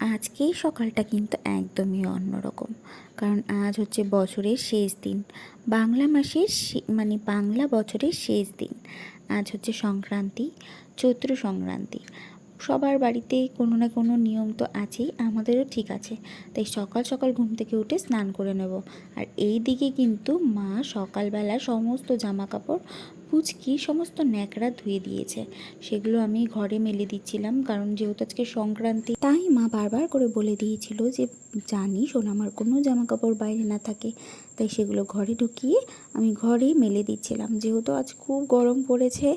আজকেই সকালটা কিন্তু একদমই অন্যরকম। কারণ আজ হচ্ছে বছরের শেষ দিন। বাংলা মাসের মানে বাংলা বছরের শেষ দিন। আজ হচ্ছে সংক্রান্তি, চৈত্র সংক্রান্তি। সবার বাড়িতে কোনো না কোনো নিয়ম তো আছেই, আমাদেরও ঠিক আছে। তাই সকাল সকাল ঘুম থেকে উঠে স্নান করে নেব। আর এই দিকে কিন্তু মা সকালবেলা সমস্ত জামা কাপড় পুচকি, সমস্ত ন্যাকড়া ধুয়ে দিয়েছে। সেগুলো আমি ঘরে মেলে দিচ্ছিলাম, কারণ যেহেতু আজকে সংক্রান্তি, তাই মা বারবার করে বলে দিয়েছিল যে, জানি আমার কোনো জামা কাপড় বাইরে না থাকে। তাই সেগুলো ঘরে ঢুকিয়ে আমি ঘরেই মেলে দিচ্ছিলাম। যেহেতু আজ খুব গরম পড়েছে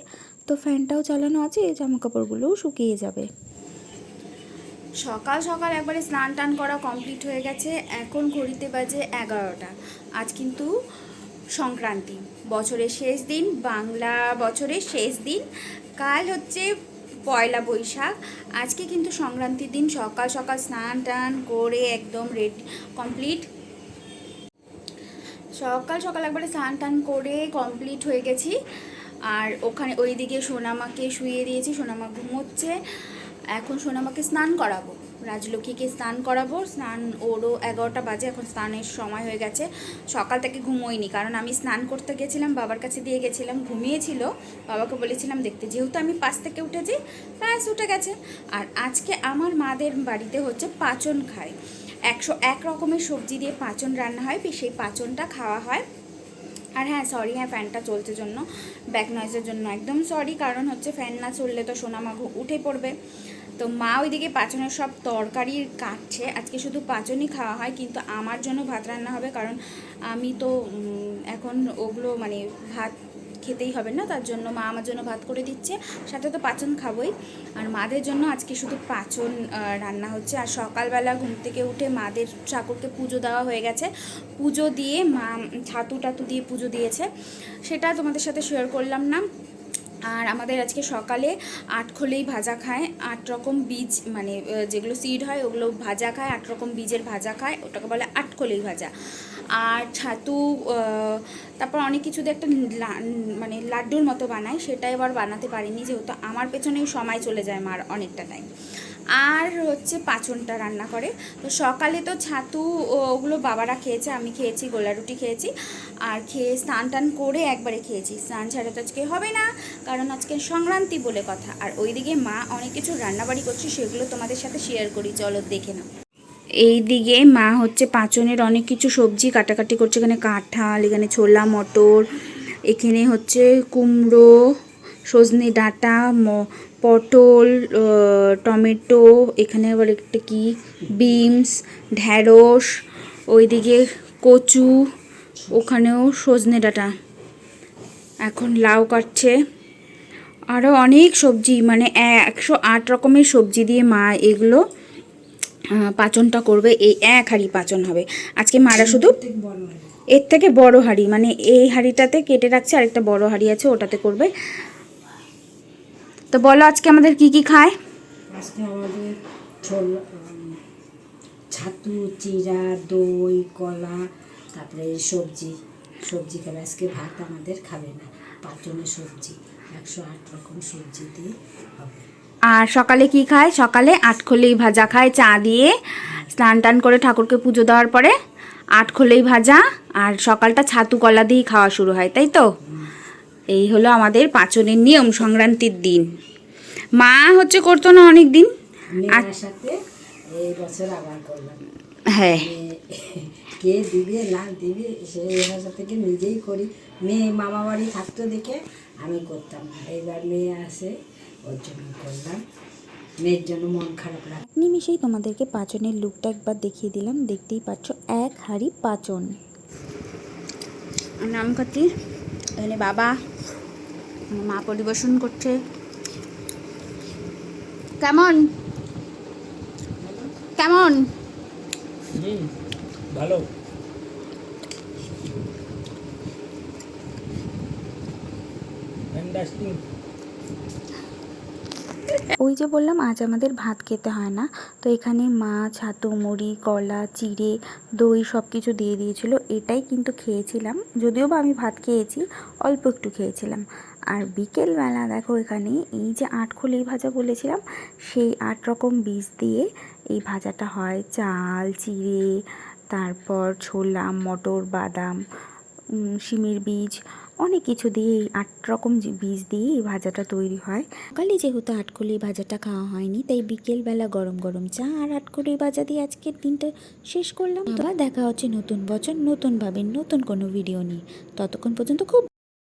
তো ফ্যানটাও চালানো আছে জামা কাপড়গুলোও শুকিয়ে যাবে। সকাল সকাল একবারে স্নান টান করা কমপ্লিট হয়ে গেছে, এখন ঘড়িতে বাজে এগারোটা। আজ কিন্তু সংক্রান্তি, বছরের শেষ দিন, বাংলা বছরের শেষ দিন, কাল হচ্ছে পয়লা বৈশাখ। আজকে কিন্তু সংক্রান্তির দিন, সকাল সকাল স্নান টান করে একদম রেডি, কমপ্লিট। সকাল সকাল একবারে স্নান টান করে কমপ্লিট হয়ে গেছি। আর ওখানে ওইদিকে সোনামাকে শুইয়ে দিয়েছি, সোনামা ঘুমোচ্ছে। এখন সোনামাকে স্নান করাবো। রাজলক্ষ্মীকে স্নান করাবো। স্নান, ওরও এগারোটা বাজে, এখন স্নানের সময় হয়ে গেছে। সকাল থেকে ঘুমোইনি, কারণ আমি স্নান করতে গেছিলাম, বাবার কাছে দিয়ে গেছিলাম, ঘুমিয়েছিল। বাবাকে বলেছিলাম, দেখতে যেহেতু আমি পাশ থেকে উঠেছি, ব্যাস, উঠে গেছে। আর আজকে আমার মাদের বাড়িতে হচ্ছে পাচন খায়। একশো এক রকমের সবজি দিয়ে পাচন রান্না হয়, সেই পাচনটা খাওয়া হয়। আর হ্যাঁ সরি হ্যাঁ ফ্যানটা চলছে জন্য ব্যাক নয়েজের জন্য। একদম সরি কারণ হচ্ছে ফ্যান না চললে তো সোনা মাঘ উঠে পড়বে। তো মা ওইদিকে পাচনের সব তরকারি কাটছে। আজকে শুধু পাচনই খাওয়া হয়, কিন্তু আমার জন্য ভাত রান্না হবে, কারণ আমি তো এখন ওগুলো মানে ভাত খেতেই হবে না, তার জন্য মা আমার জন্য ভাত করে দিচ্ছে। সাথে তো পাচন খাবোই। আর মাদের জন্য আজকে শুধু পাচন রান্না হচ্ছে। আর সকালবেলা ঘুম থেকে উঠে মাদের ঠাকুরকে পুজো দেওয়া হয়ে গেছে। পুজো দিয়ে মা ছাতু টাতু দিয়ে পুজো দিয়েছে। সেটা তোমাদের সাথে শেয়ার করলাম না। আর আমাদের আজকে সকালে আটখোলেই ভাজা খায়। আট রকম বীজ মানে যেগুলো সিড হয়, ওগুলো ভাজা খায়। আট রকম বীজের ভাজা খায়। ওটাকে বলে আটখোলেই ভাজা। আর ছাতু তারপর অনেক কিছু দিয়ে একটা মানে লাড্ডুর মতো বানাই, সেটা এবার বানাতে পারিনি যেহেতু আমার পেছনেই সময় চলে যায় মার অনেকটা টাইম আর হচ্ছে পাচনটা রান্না করে। তো সকালে তো ছাতু ওগুলো বাবারা খেয়েছে, আমি খেয়েছি, গোলা রুটি খেয়েছি। আর খেয়ে স্নান টান করে একবারে খেয়েছি। স্নান ছাড়া তো আজকে হবে না, কারণ আজকে সংক্রান্তি বলে কথা। আর ওইদিকে মা অনেক কিছু রান্নাবাড়ি করছে, সেগুলো তোমাদের সাথে শেয়ার করি, চলো দেখে নাও। এই দিকে মা হচ্ছে পাঁচনের অনেক কিছু সবজি কাটাকাটি করছে। এখানে কাঁঠাল, এখানে ছোলা, মটর, এখানে হচ্ছে কুমড়ো, সজনে ডাঁটা পটল টমেটো, এখানে আবার একটা কি? বিনস, ঢ্যাঁড়স, ওইদিকে কচু, ওখানেও সজনে ডাঁটা। এখন লাউ কাটছে। আরও অনেক সবজি মানে একশো আট রকমের সবজি দিয়ে মা এগুলো পাচনটা করবে এই এক হাঁড়ি পাচন হবে। আজকে মারা শুধু এর থেকে বড় হাঁড়ি মানে এই হাঁড়িটাতে কেটে রাখছে আরেকটা বড় হাঁড়ি আছে ওটাতে করবে। তো বলো আজকে আমাদের কি কি খায়? আজকে আমাদের ছাতু চিরা দই কলা তারপরে সবজি। সবজি খাবে আজকে ভাত আমাদের খাবে না। পাঁচজনের সবজি। একশো আট রকম সবজি দিয়ে হবে। আর সকালে কি খায়? সকালে আটখোলেই ভাজা খায় চা দিয়ে স্নান টান করে ঠাকুরকে পুজো দেওয়ার পরে আটখোলেই ভাজা আর সকালটা ছাতু কলা দিয়েই খাওয়া শুরু হয় তাই তো? এই হলো আমাদের পাচনের নিয়ম সংক্রান্তির দিন। মা হচ্ছে করতো না অনেক দিন হ্যাঁ। কে দিবে না দিবে সেই ভাষা থেকে নিজেই করি। মেয়ে মামা বাড়ি থাকতো দেখে আমি করতাম এইবার মেয়ে আসে ওর জন্য করলাম মেয়ের জন্য মন খারাপ লাগে নিমিষেই তোমাদেরকে পাচনের লুকটা একবার দেখিয়ে দিলাম। দেখতেই পাচ্ছ এক হাঁড়ি পাচন। নাম কাটি এখানে বাবা মা পরিবেশন করছে। কেমন? কেমন? ভালো। ফ্যান্টাস্টিক ওই যে বললাম, আজ আমাদের ভাত খেতে হয় না। তো এখানে মাছ, হাতু, মুড়ি, কলা, চিড়ে, দই সব কিছু দিয়ে দিয়েছিল। এটাই কিন্তু খেয়েছিলাম। যদিও বা আমি ভাত খেয়েছি, অল্প একটু খেয়েছিলাম। আর বিকেলবেলা দেখো এখানে এই যে আটখোলি ভাজা বলেছিলাম, সেই আট রকম বীজ দিয়ে এই ভাজাটা হয়। চাল, চিড়ে, তারপর ছোলা, মটর, বাদাম শিমের বীজ, অনেক কিছু দিয়ে এই আট রকম বীজ দিয়ে এই ভাজাটা তৈরি হয়। সকালে যেহেতু আটকলি ভাজাটা খাওয়া হয়নি, তাই বিকেলবেলা গরম গরম চা আর আটকলি ভাজা দিয়ে আজকের দিনটা শেষ করলাম। আবার দেখা হচ্ছে নতুন বছর, নতুনভাবে নতুন কোনো ভিডিও নিয়ে। ততক্ষণ পর্যন্ত খুব